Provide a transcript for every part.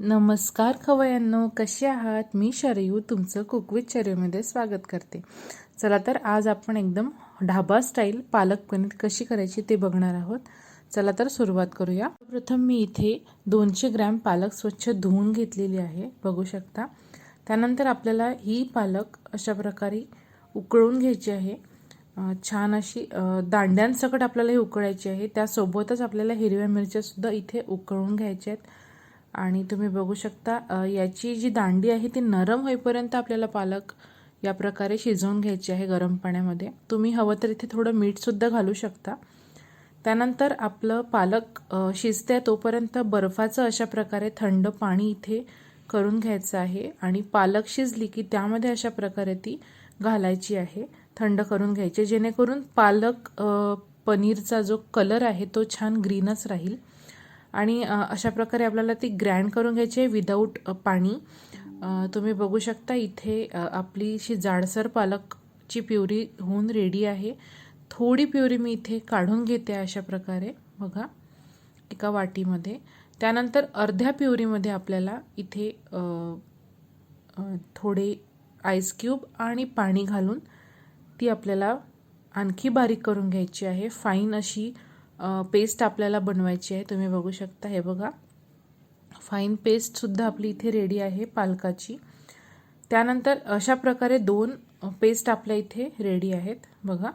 नमस्कार खवयांनो कसे आहात? मी शरयू तुमचं कुकविथ शरयूमध्ये स्वागत करते. चला तर आज आपण एकदम ढाबा स्टाईल पालक पनीर कशी करायची ते बघणार आहोत. चला तर सुरुवात करूया. प्रथम मी इथे दोनशे ग्रॅम पालक स्वच्छ धुवून घेतलेली आहे बघू शकता. त्यानंतर आपल्याला ही पालक अशा प्रकारे उकळून घ्यायची आहे. छान अशी दांड्यांसकट आपल्याला ही उकळायची आहे. त्यासोबतच आपल्याला हिरव्या मिरच्यासुद्धा इथे उकळून घ्यायच्या आहेत. आणि तुम्ही बघू शकता याची जी दांडी आहे ती नरम होईपर्यंत आपल्याला पालक या प्रकारे शिजवून घ्यायची आहे गरम पाण्यामध्ये तुम्ही हवं तर इथे थोडं मीठसुद्धा घालू शकता. त्यानंतर आपलं पालक अ, शिजते तोपर्यंत बर्फाचं अशा प्रकारे थंड पाणी इथे करून घ्यायचं आहे आणि पालक शिजली की त्यामध्ये अशा प्रकारे ती घालायची आहे थंड करून घ्यायची जेणेकरून पालक पनीरचा जो कलर आहे तो छान ग्रीनच राहील. आणि अशा प्रकारे आपल्याला ती ग्रँड करून घ्यायची आहे विदाऊट पाणी. तुम्ही बघू शकता इथे आपली अशी जाडसर पालकची प्युरी होऊन रेडी आहे. थोडी प्युरी मी इथे काढून घेते अशा प्रकारे बघा एका वाटीमध्ये. त्यानंतर अर्ध्या प्युरीमध्ये आपल्याला इथे थोडे आईस क्यूब आणि पाणी घालून ती आपल्याला आणखी बारीक करून घ्यायची आहे. फाईन अशी पेस्ट आपल्याला बनवायची आहे. तुम्ही बघू शकता हे बघा. फाईन पेस्टसुद्धा आपली इथे रेडी आहे पालकाची. त्यानंतर अशा प्रकारे दोन पेस्ट आपल्या इथे रेडी आहेत बघा.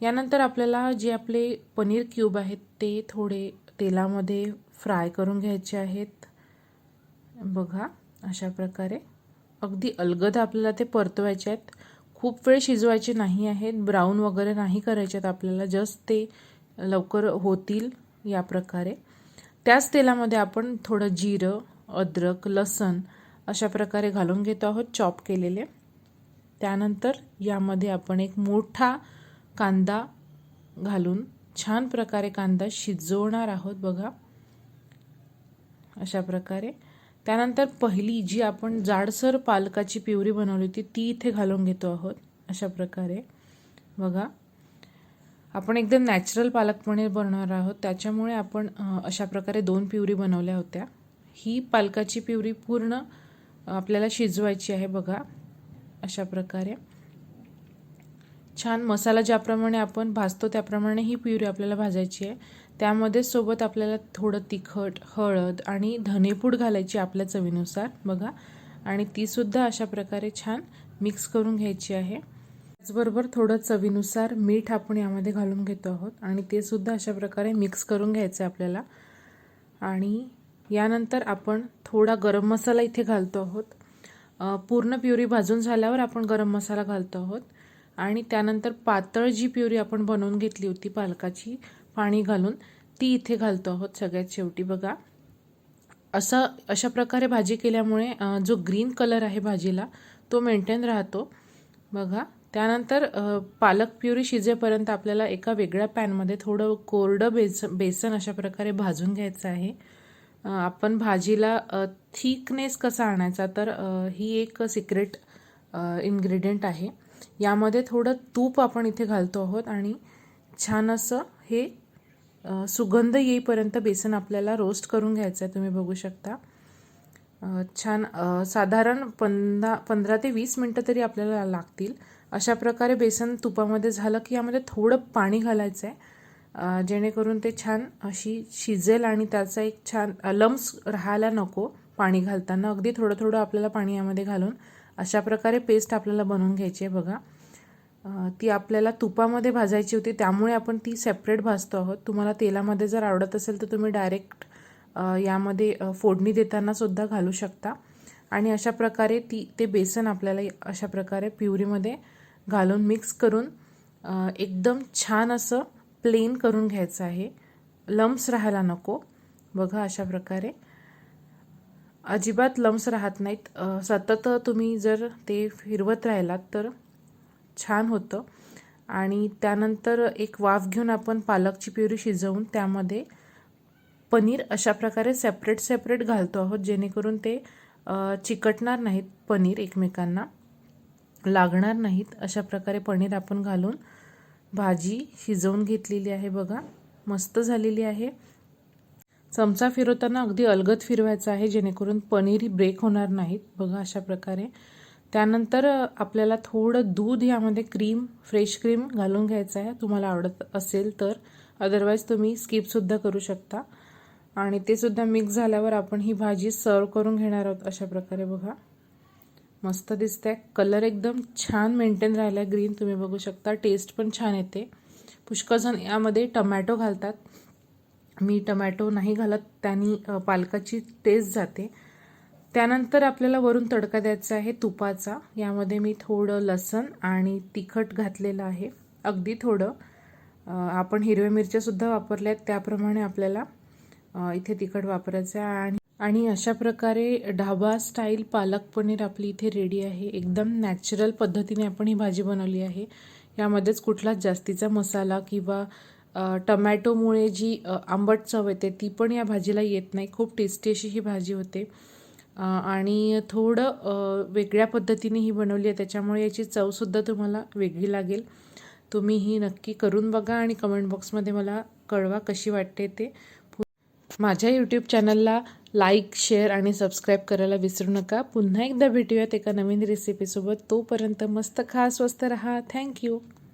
यानंतर आपल्याला जे आपले पनीर क्यूब आहेत ते थोडे तेलामध्ये फ्राय करून घ्यायचे आहेत. बघा अशा प्रकारे. अगदी अलगद आपल्याला ते परतवायचे आहेत. खूप वेळ शिजवायचे नाही आहेत ब्राऊन वगैरे नाही करायचे आहेत आपल्याला जस्ट ते लवकर होतील या प्रकारे. त्याच तेलामध्ये आपण थोडं जिरं अद्रक लसण अशा प्रकारे घालून घेतो आहोत चॉप केलेले. त्यानंतर यामध्ये आपण एक मोठा कांदा घालून छान प्रकारे कांदा शिजवणार आहोत बघा. अशा प्रकारे. त्यानंतर पहिली जी आपण जाडसर पालकाची पिवरी बनवली होती ती इथे घालून घेतो आहोत. अशा प्रकारे. बघा. आपण एकदम नॅचरल पालक पनीर बनवणार आहोत. त्याच्यामुळे आपण अशा प्रकारे दोन पिवरी बनवल्या होत्या. ही पालकाची पिवरी पूर्ण आपल्याला शिजवायची आहे बघा. अशा प्रकारे. छान मसाला ज्याप्रमाणे आपण भाजतो त्याप्रमाणे ही प्युरी आपल्याला भाजायची आहे. त्यामध्ये सोबत आपल्याला थोडं तिखट हळद आणि धनेपूड घालायची आपल्या चवीनुसार बघा. आणि तीसुद्धा अशा प्रकारे छान मिक्स करून घ्यायची आहे. त्याचबरोबर थोडं चवीनुसार मीठ आपण यामध्ये घालून घेतो आहोत. आणि ते सुद्धा अशा प्रकारे मिक्स करून घ्यायचं आहे आपल्याला. आणि यानंतर आपण थोडा गरम मसाला इथे घालतो आहोत. पूर्ण प्युरी भाजून झाल्यावर आपण गरम मसाला घालतो आहोत. आणि त्यानंतर पातळ जी प्युरी आपण बनवून घेतली होती पालकाची पाणी घालून ती इथे घालतो आहोत सगळ्यात शेवटी बघा. असं अशा प्रकारे भाजी केल्यामुळे जो ग्रीन कलर आहे भाजीला तो मेंटेन राहतो. बघा. त्यानंतर पालक प्युरी शिजेपर्यंत आपल्याला एका वेगळ्या पॅनमध्ये थोडं कोरडं बेस बेसन अशा प्रकारे भाजून घ्यायचं आहे. आपण भाजीला थिकनेस कसा आणायचा तर ही एक सिक्रेट इन्ग्रेडियंट आहे. यामध्ये थोडं तूप आपण इथे घालतो आहोत आणि छान असं हे सुगंध येईपर्यंत बेसन आपल्याला रोस्ट करून घ्यायचं आहे तुम्ही बघू शकता. छान साधारण पंधरा पंधरा ते वीस मिनटं तरी आपल्याला लागतील. अशा प्रकारे बेसन तुपामध्ये झालं की यामध्ये थोडं पाणी घालायचं आहे जेणेकरून ते छान अशी शिजेल आणि त्याचा एक छान लम्स राहायला नको पाणी घालताना. अगदी थोडं थोडं आपल्याला पाणी यामध्ये घालून अशा प्रकारे पेस्ट आपल्याला बनवून घ्यायची आहे बघा. ती आपल्याला तुपामध्ये भाजायची होती त्यामुळे आपण ती सेपरेट भाजतो आहोत. तुम्हाला तेलामध्ये जर आवडत असेल तर तुम्ही डायरेक्ट यामध्ये फोडणी देताना सुद्धा घालू शकता. आणि अशा प्रकारे ती ते बेसन आपल्याला अशा प्रकारे प्युरीमध्ये घालून मिक्स करून एकदम छान असं प्लेन करून घ्यायचं आहे. लम्स राहायला नको. बघा अशा प्रकारे. अजिबात लम्स राहत नाहीत. सतत तुम्ही जर ते फिरवत राहिलात तर छान होतं. आणि त्यानंतर एक वाफ घेऊन आपण पालकची प्युरी शिजवून त्यामध्ये पनीर अशा प्रकारे सेपरेट सेपरेट घालतो आहोत जेणेकरून ते चिकटणार नाहीत पनीर एकमेकांना. लागणार नाहीत अशा प्रकारे पनीर आपण घालून भाजी शिजवून घेतलेली आहे बघा. मस्त झालेली आहे. चमचा फिरवताना अगदी अलगद फिरवायचा आहे जेणेकरून पनीर ब्रेक होणार नाहीत बघा अशा प्रकारे. त्यानंतर आपल्याला थोडं दूध यामध्ये क्रीम फ्रेश क्रीम घालून घ्यायचं आहे. तुम्हाला आवडत असेल तर. अदरवाईज तुम्ही स्किपसुद्धा करू शकता. आणि ते सुद्धा मिक्स झाल्यावर आपण ही भाजी सर्व करून घेणार आहोत अशा प्रकारे बघा. मस्त दिसतंय. कलर एकदम छान मेंटेन राहिला आहे ग्रीन तुम्ही बघू शकता. टेस्ट पण छान येते. पुष्कळजण यामध्ये टमॅटो घालतात. मी टमॅटो नाही घालत. त्यांनी पालकाची टेस्ट जाते. त्यानंतर आपल्याला वरून तडका द्यायचा आहे तुपाचा. यामध्ये मी थोडं लसण आणि तिखट घातलेलं आहे. अगदी थोडं. आपण हिरव्या मिरच्यासुद्धा वापरल्या आहेत त्याप्रमाणे आपल्याला इथे तिखट वापरायचं आहे आणि आणि अशा प्रकारे ढाबा स्टाईल पालक पनीर आपली इथे रेडी आहे. एकदम नॅचरल पद्धतीने आपण ही भाजी बनवली आहे. यामध्येच कुठलाच जास्तीचा मसाला किंवा टमॅटोमुळे जी आंबट चव येते ती पण या भाजीला येत नाही. खूप टेस्टी अशी ही भाजी होते. आणि थोडं वेगळ्या पद्धतीने ही बनवली आहे. त्याच्यामुळे याची चवसुद्धा तुम्हाला वेगळी लागेल. तुम्ही ही नक्की करून बघा आणि कमेंट बॉक्समध्ये मला कळवा कशी वाटते ते. माझ्या यूट्यूब चॅनलला लाईक शेअर आणि सबस्क्राईब करायला विसरू नका. पुन्हा एकदा भेटूयात एका नवीन रेसिपीसोबत तोपर्यंत मस्त खा स्वस्त रहा. थँक्यू